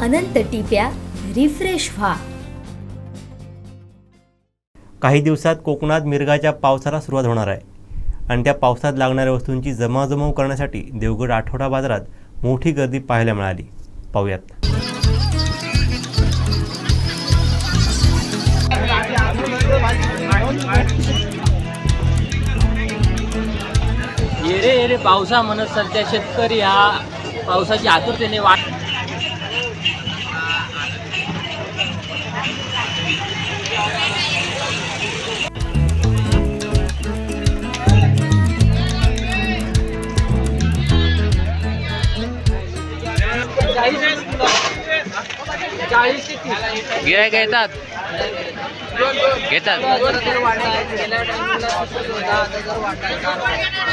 अनंत टिप्या refresh व्हा. काही दिवसात कोकणात मिरगाच्या पावसाला सुरुवात होणार आहे. आणि त्या पावसात लागणाऱ्या वस्तूंची जमाजमाव करण्यासाठी देवगड आठवडा बाजारात मोठी गर्दी पाहायला मिळाली. पाहूयात. ये रे ये रे पावसा म्हणत सध्या शेतकरी हा. पावसाची आतुरतेने वाट गिरायक येतात घेतात.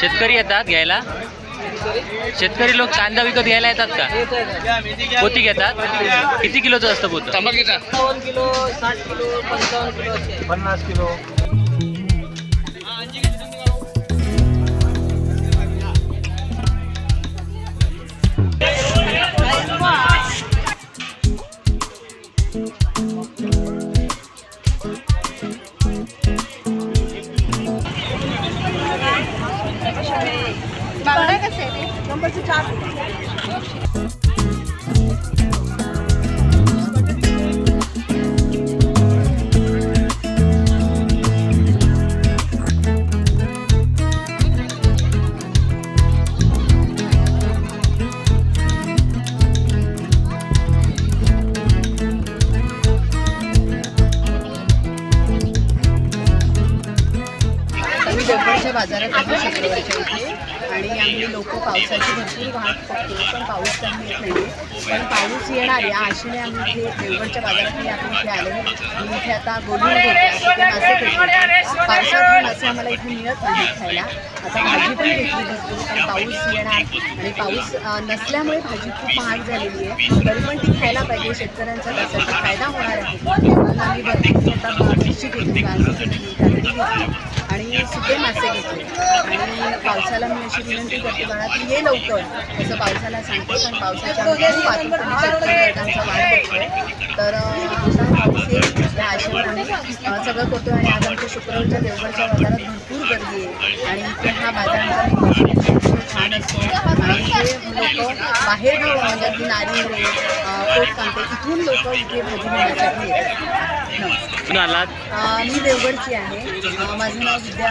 शेतकरी येतात घ्यायला? शेतकरी लोक कांदा विकत घ्यायला येतात का? पोती घेतात? किती किलोचं असतं पोतं? किलो साठ किलो पंचावन्न किलो पन्नास किलो. बाजारात आलो शुक्रवारच्या इथे आणि आम्ही लोक पावसाची भरपूर वाहत करतो पण पाऊस कमी येत नाही पण पाऊस येणार या आशेने आम्ही इथे देवगडच्या बाजारात आपण इथे आलो आणि इथे आता गोधून घेतो मासे घेतले पावसात मासे आम्हाला इथे मिळत नाही खायला. आता भाजी पण घेतली भरपूर पण पाऊस येणार. आणि पाऊस नसल्यामुळे भाजी खूप महाग झालेली आहे. तरी पण ती खायला पाहिजे. शेतकऱ्यांचा त्यासाठी फायदा होणार आहे. म्हणून आम्ही भरपूर आता मिरची घेतली वांगी घेतली काकडी घेतली. आणि सुके मासे घेतले. आणि पावसाला मी अशी विनंती करते बाळा तू ये लवकर असं पावसाला सांगते पण पावसाच्या आम्ही खूप आतुरतेने तर आता पाऊस या आशेवर सगळं करतो आणि आज आमच्या शुक्रवारच्या देवगडच्या बाजारात भरपूर गर्दी आहे आणि इथे हा बाजार छान असतो आणि इथे लोक बाहेर गाव म्हणजे अगदी नारिंगे कोट सांगते इथून लोक इथे भाजी घेण्यासाठी येतात मी देवगडची आहे माझं नाव विद्या